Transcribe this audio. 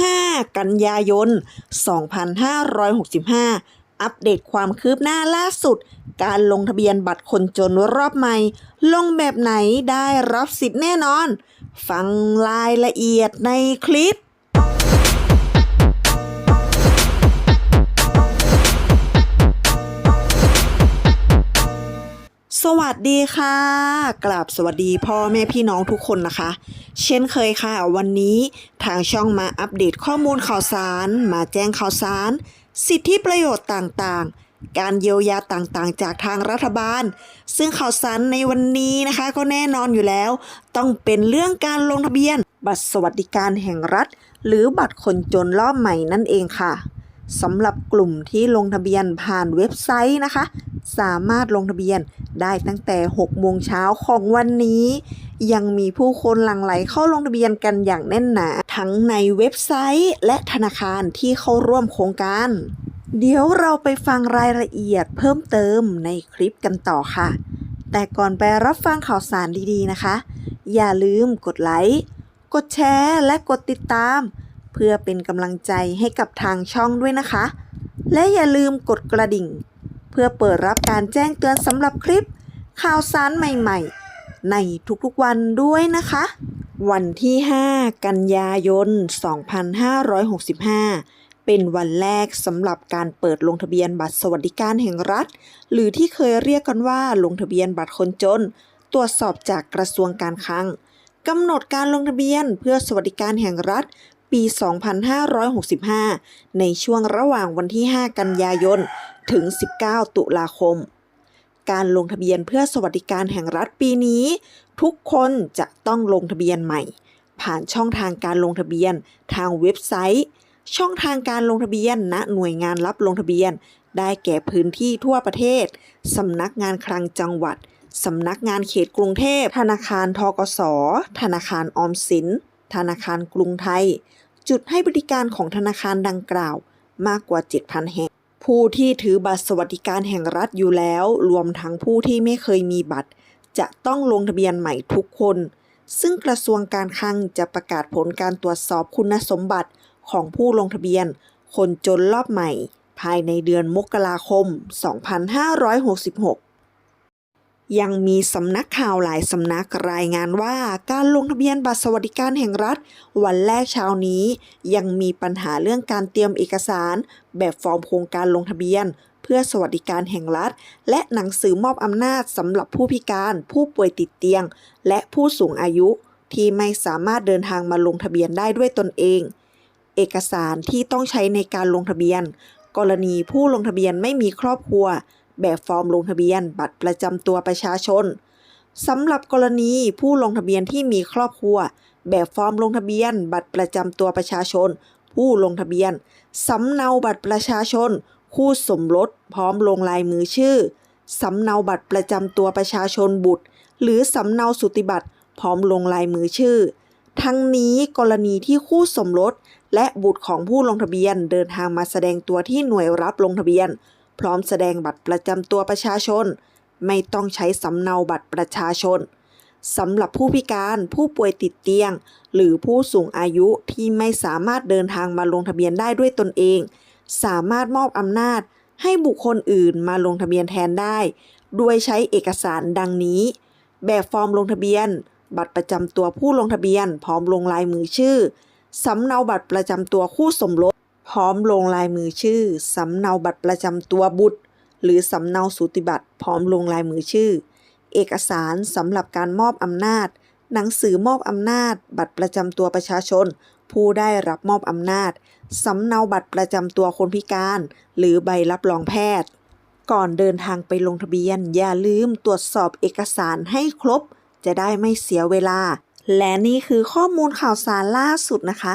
5 กันยายน 2565 อัปเดตความคืบหน้าล่าสุด การลงทะเบียนบัตรคนจนรอบใหม่ ลงแบบไหนได้รับสิทธิ์แน่นอน ฟังรายละเอียดในคลิป สวัสดีค่ะกราบสวัสดีพ่อแม่พี่น้องทุกคนนะคะ เช่นเคยค่ะ วันนี้ทางช่องมาอัปเดตข้อมูลข่าวสาร มาแจ้งข่าวสาร สิทธิประโยชน์ต่างๆ การเยียวยาต่างๆ จากทางรัฐบาล ซึ่งข่าวสารในวันนี้นะคะ ก็แน่นอนอยู่แล้ว ต้องเป็นเรื่องการลงทะเบียน บัตรสวัสดิการแห่งรัฐ หรือบัตรคนจนรอบใหม่นั่นเองค่ะ สำหรับกลุ่มที่ลงทะเบียนผ่านเว็บไซต์นะคะ สามารถลงทะเบียนได้ตั้งแต่ 6 โมงเช้าของวันนี้ ยังมีผู้คนหลั่งไหลเข้าลงทะเบียนกันอย่างแน่นหนา ทั้งในเว็บไซต์ และธนาคารที่เข้าร่วมโครงการ เดี๋ยวเราไปฟังรายละเอียดเพิ่มเติมในคลิปกันต่อค่ะ แต่ก่อนไปรับฟังข่าวสารดีๆนะคะ อย่าลืมกดไลค์ กดแชร์ และกดติดตาม เพื่อเป็นกำลังใจให้กับทางช่องด้วยนะคะ และอย่าลืมกดกระดิ่ง เพื่อเปิดรับการแจ้งเตือนสำหรับคลิป ข่าวสารใหม่ๆ ในทุกๆวันด้วยนะคะ วันที่ 5 กันยายน 2565 เป็นวันแรกสำหรับการเปิดลงทะเบียนบัตรสวัสดิการแห่งรัฐ หรือที่เคยเรียกกันว่าลงทะเบียนบัตรคนจน ตรวจสอบจากกระทรวงการคลังกำหนดการลงทะเบียนเพื่อสวัสดิการแห่งรัฐ ปี 2565 ในช่วงระหว่างวันที่ 5 กันยายน ถึง 19 ตุลาคม การลงทะเบียนเพื่อสวัสดิการแห่งรัฐปีนี้ ทุกคนจะต้องลงทะเบียนใหม่ ผ่านช่องทางการลงทะเบียนทางเว็บไซต์ ช่องทางการลงทะเบียนณหน่วยงานรับลงทะเบียน ได้แก่พื้นที่ทั่วประเทศ สำนักงานคลังจังหวัดสำนักงานเขตกรุงเทพ ธนาคารทกส ธนาคารออมสิน ธนาคารกรุงไทย จุดให้บริการของธนาคารดังกล่าวมากกว่า 7,000 แห่ง ผู้ที่ถือบัตรสวัสดิการแห่งรัฐอยู่แล้ว รวมทั้งผู้ที่ไม่เคยมีบัตร จะต้องลงทะเบียนใหม่ทุกคน ซึ่งกระทรวงการคลังจะประกาศผลการตรวจสอบคุณสมบัติของผู้ลงทะเบียน คนจนรอบใหม่ ภายในเดือนมกราคม 2566 ยังมีสำนักข่าวหลายสำนักรายงานว่า การลงทะเบียนบัตรสวัสดิการแห่งรัฐ วันแรกเช้านี้ ยังมีปัญหาเรื่องการเตรียมเอกสาร แบบฟอร์มโครงการลงทะเบียน เพื่อสวัสดิการแห่งรัฐ และหนังสือมอบอำนาจสำหรับผู้พิการ ผู้ป่วยติดเตียง และผู้สูงอายุ ที่ไม่สามารถเดินทางมาลงทะเบียนได้ด้วยตนเอง เอกสารที่ต้องใช้ในการลงทะเบียน กรณีผู้ลงทะเบียนไม่มีครอบครัว แบบฟอร์มลงทะเบียน บัตรประจำตัวประชาชนสำหรับกรณีผู้ลงทะเบียนที่มีครอบครัว แบบฟอร์มลงทะเบียน บัตรประจำตัวประชาชน ผู้ลงทะเบียนสำเนาบัตรประชาชน คู่สมรสพร้อมลงลายมือชื่อสำเนาบัตรประจำตัวประชาชนบุตร หรือสำเนาสุติบัตรพร้อมลงลายมือชื่อ ทั้งนี้กรณีที่คู่สมรสและบุตรของผู้ลงทะเบียนเดินทางมาแสดงตัวที่หน่วยรับลงทะเบียน พร้อมแสดงบัตรประจำตัวประชาชน ไม่ต้องใช้สำเนาบัตรประชาชนสำหรับผู้พิการผู้ป่วยติดเตียง หรือผู้สูงอายุที่ไม่สามารถเดินทางมาลงทะเบียนได้ด้วยตนเอง สามารถมอบอำนาจให้บุคคลอื่นมาลงทะเบียนแทนได้โดยใช้เอกสารดังนี้ แบบฟอร์มลงทะเบียน บัตรประจำตัวผู้ลงทะเบียน พร้อมลงลายมือชื่อสำเนาบัตรประจำตัวคู่สมรส พร้อมลงลายมือชื่อ สำเนาบัตรประจำตัวบุตร หรือสำเนาสูติบัตรพร้อมลงลายมือชื่อ เอกสารสำหรับการมอบอำนาจ หนังสือมอบอำนาจ บัตรประจำตัวประชาชน ผู้ได้รับมอบอำนาจ สำเนาบัตรประจำตัวคนพิการ หรือใบรับรองแพทย์ ก่อนเดินทางไปลงทะเบียน อย่าลืมตรวจสอบเอกสารให้ครบ จะได้ไม่เสียเวลา และนี่คือข้อมูลข่าวสารล่าสุดนะคะ